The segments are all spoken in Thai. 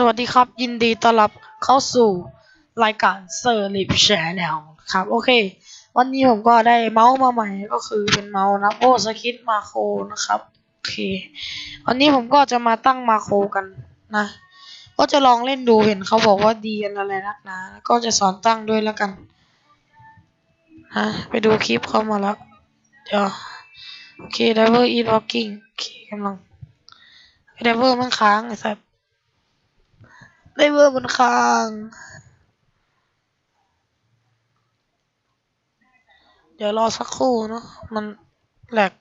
สวัสดีครับ ยินดีต้อนรับเข้าสู่รายการเซอร์ลิปแชร์แนลครับ โอเค วันนี้ผมก็ได้เมาส์มาใหม่ก็คือเป็นเมาส์นะโอสคิดมาโครนะครับ โอเค วันนี้ผมก็จะมาตั้งมาโครกันนะ ก็จะลองเล่นดูเห็นเขาบอกว่าดีกันอะไรนักหนาก็จะสอนตั้งด้วยแล้วกันนะไปดูคลิปเขามาแล้ว เดี๋ยว โอเค Diver is walking โอเคกำลัง Diver มันค้างไอ้สัส ไดเวอร์บนคางเดี๋ยวรอสักครู่เนาะมันแหลก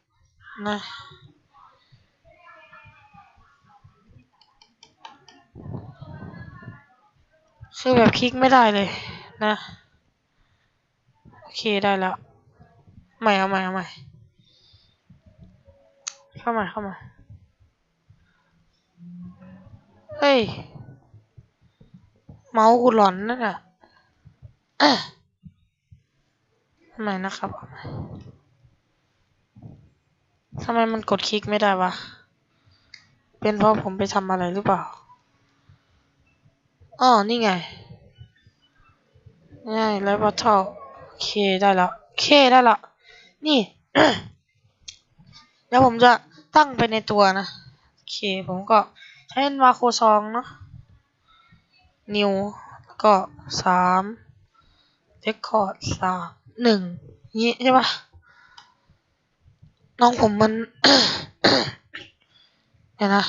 นะคือแบบคลิกไม่ได้เลยนะ โอเคได้แล้ว ใหม่เอาใหม่เอาใหม่เข้ามาเข้ามา เฮ้ย เมาส์กูหลอนนั่นน่ะอะทำไมนะครับทำไมมันกดคลิกไม่ได้วะ เป็นเพราะผมไปทำอะไรหรือเปล่าอ๋อนี่ไงง่ายแล้วบัตเทิลโอเคได้แล้วโอเคได้ละ นี่ เดี๋ยวผมจะตั้งไปในตัวนะ โอเค ผมก็ใช้มาโครซองเนาะ นิวแล้วก็สามเรคคอร์ดสามหนึ่งนี้ใช่ปะน้องผมมันเดี๋ยวนะ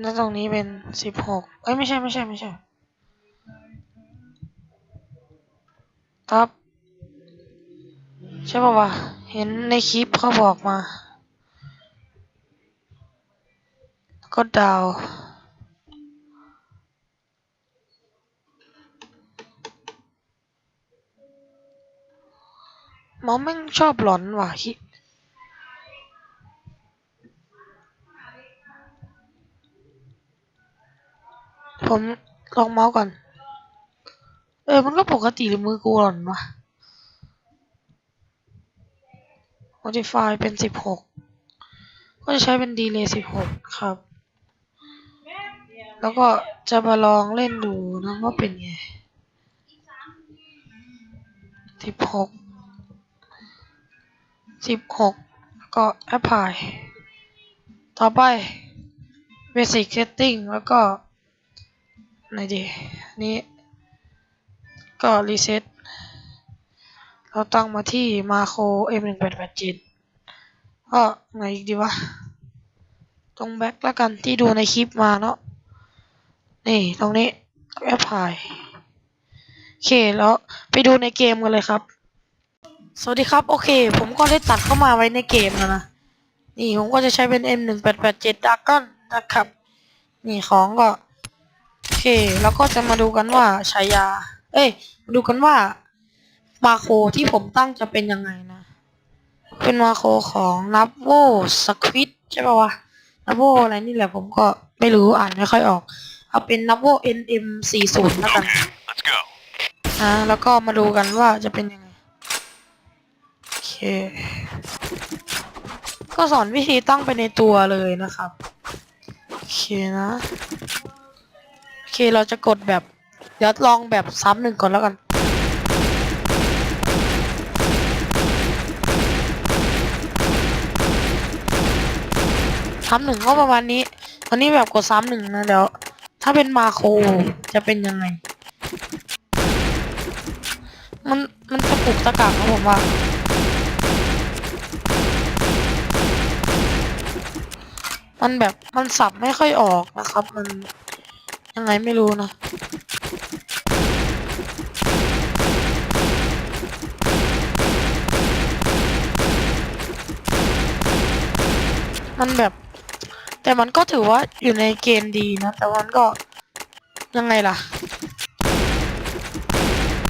แล้วตรงนี้เป็นสิบหกเอ้ย ไม่ใช่ ไม่ใช่ ไม่ใช่ครับ ใช่ป่าวะ เห็นในคลิปเขาบอกมา ก็ดาวหมอแม่งชอบหลอนว่ะคิผมลองเมาส์ก่อน เออ มันก็ปกติหรือมือกูหลอนวะ modify เป็นสิบหก ก็จะใช้เป็นดีเลย์สิบหกครับ แล้วก็จะมาลองเล่นดูนะว่าเป็นไงสิบหกสิบหกแล้วก็ apply ต่อไป basic setting แล้วก็ไหนดีนี้ก็ reset เราตั้งมาที่ macro m1887 ก็ไหนอีกดีวะ ตรงแบ็คแล้วกันที่ดูในคลิปมาเนาะ นี่ตรงนี้แอปพลายโอเคแล้วไปดูในเกมกันเลยครับ สวัสดีครับ โอเค ผมก็ได้ตัดเข้ามาไว้ในเกมแล้วนะ นี่ผมก็จะใช้เป็น M1887 Dragon นะครับ นี่ของก็ โอเค แล้วก็จะมาดูกันว่าฉายา เอ้ย มาดูกันว่ามาโคที่ผมตั้งจะเป็นยังไงนะ เป็นมาโคของนับโวสควิตใช่ป่าวะนับโวอะไรนี่แหละผมก็ไม่รู้อ่านไม่ค่อยออก เอาเป็นนับโว NM 4 0แล้วกัน Let's go. อ่าแล้วก็มาดูกันว่าจะเป็นยังไง โอเค ก็สอนวิธีตั้งไปในตัวเลยนะครับ โอเคนะ โอเคเราจะกดแบบ เดี๋ยวลองแบบซ้ำหนึ่งก่อนแล้วกันซ้ำหนึ่งก็ประมาณนี้วันนี้แบบกดซ้ำหนึ่งนะเดี๋ยว ถ้าเป็นมาโครจะเป็นยังไง มันมันจะปุกตะกักนะผมว่า มันแบบมันสับไม่ค่อยออกนะครับ มันยังไงไม่รู้นะมันแบบ แต่มันก็ถือว่าอยู่ในเกณฑ์ดีนะ แต่มันก็ยังไงล่ะ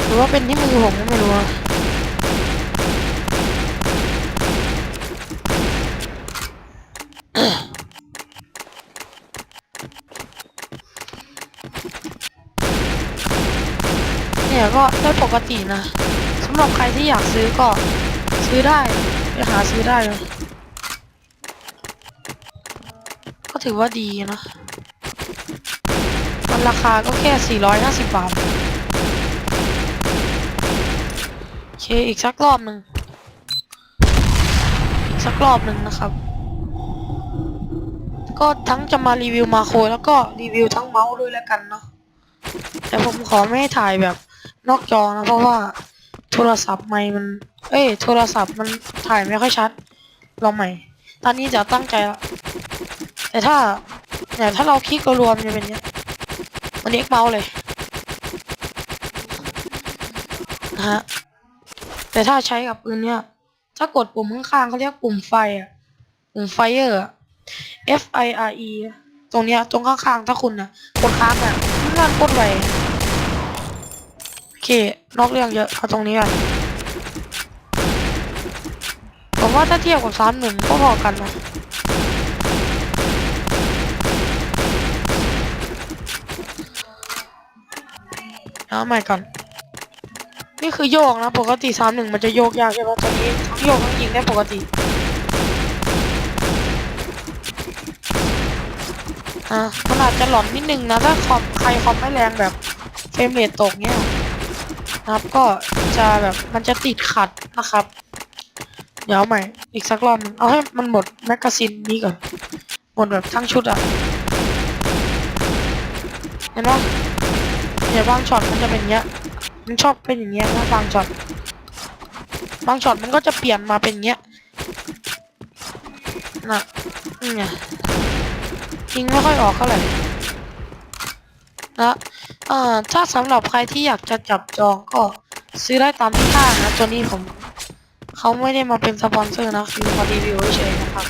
หรือว่าเป็นที่มือผมก็ไม่รู้เนี่ยก็ได้ปกตินะสำหรับใครที่อยากซื้อก็ซื้อได้ ไปหาซื้อได้เลย ถือว่าดีนะ มันราคาก็แค่ 450 บาท โอเค อีกสักรอบหนึ่ง อีกสักรอบหนึ่งนะครับ ก็ทั้งจะมารีวิวมาโคแล้วก็รีวิวทั้งเมาส์ด้วยแล้วกันเนาะ แต่ผมขอไม่ถ่ายแบบนอกจอนะ เพราะว่าโทรศัพท์ไม่มัน เอ้ย โทรศัพท์มันถ่ายไม่ค่อยชัด ลองใหม่ ตอนนี้จะตั้งใจละ แต่ถ้าเนี่ยถ้าเราคลิกรวมจะเป็นเนี้ยมันเรียกเมาส์เลยนะฮะแต่ถ้าใช้กับปืนเนี้ยถ้ากดปุ่มข้างๆเขาเรียกปุ่มไฟอะปุ่มไฟเออร์ F I R E ตรงเนี้ยตรงข้างๆถ้าคุณนะกดค้างอะมันกดไวโอเคนอกเรื่องเยอะเอาตรงนี้ก่อนผมว่าถ้าเทียบกับสามหนึ่งก็พอกันนะ เอาใหม่ก่อน นี่คือโยกนะ ปกติสามหนึ่งมันจะโยกยากใช่ไหมตอนนี้ทั้งโยกทั้งยิงได้ปกติ อะมันอาจจะหลอนนิดนึงนะ ถ้าคอมใครคอมไม่แรงแบบเฟรมเรทตกเนี้ยนะครับก็จะแบบมันจะติดขัดนะครับ เดี๋ยวเอาใหม่ อีกสักรอบนึงเอาให้มันหมดแมกกาซีนนี้ก่อน หมดแบบทั้งชุดอะ เห็นปะ เดี๋ยบางช็อตมันจะเป็นเงี้ย มันชอบเป็นอย่างเงี้ยนะบางช็อต บางช็อตมันก็จะเปลี่ยนมาเป็นเงี้ยน่ะนี่ไงยิงไม่ค่อยออกเท่าไหร่นะเอ่อถ้าสำหรับใครที่อยากจะจับจองก็ซื้อได้ตามที่ข้างนะตัวนี้ผมเขาไม่ได้มาเป็นสปอนเซอร์นะคือมารีวิวเฉยนะครับ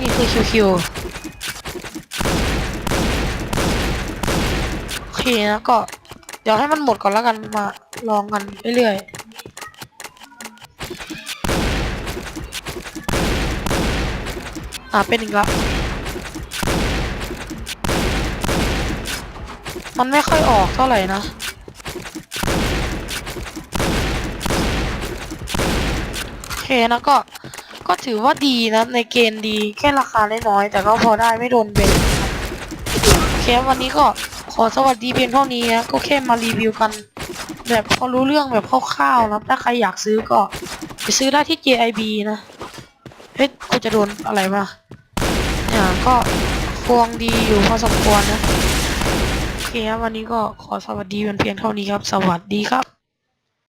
นี่คือคิวคิ โอเคนะก็ เดี๋ยวให้มันหมดก่อนแล้วกันมาลองกันเรื่อยๆ อ่าเป็นอีกแล้วมันไม่ค่อยออกเท่าไหร่นะโอเคนะก็ก็ถือว่าดีนะ ในเกณฑ์ดีแค่ราคาน้อยๆแต่ก็พอได้ไม่โดนเบนนะคโอเควันนี้ก็ อสวัสดีเพียงเท่านี้นะก็แค่มารีวิวกัน แบบพอรู้เรื่องแบบคร่าวๆนะถ้าใครอยากซื้อก็ไปซื้อได้ที่ JIB นะเฮ้ยกูจะโดนอะไรมาเนี่ยก็ควงดีอยู่พอสมควรนะโอเคครับวันนี้ก็ขอสวัสดีเป็นเพียงเท่านี้ครับ สวัสดีครับ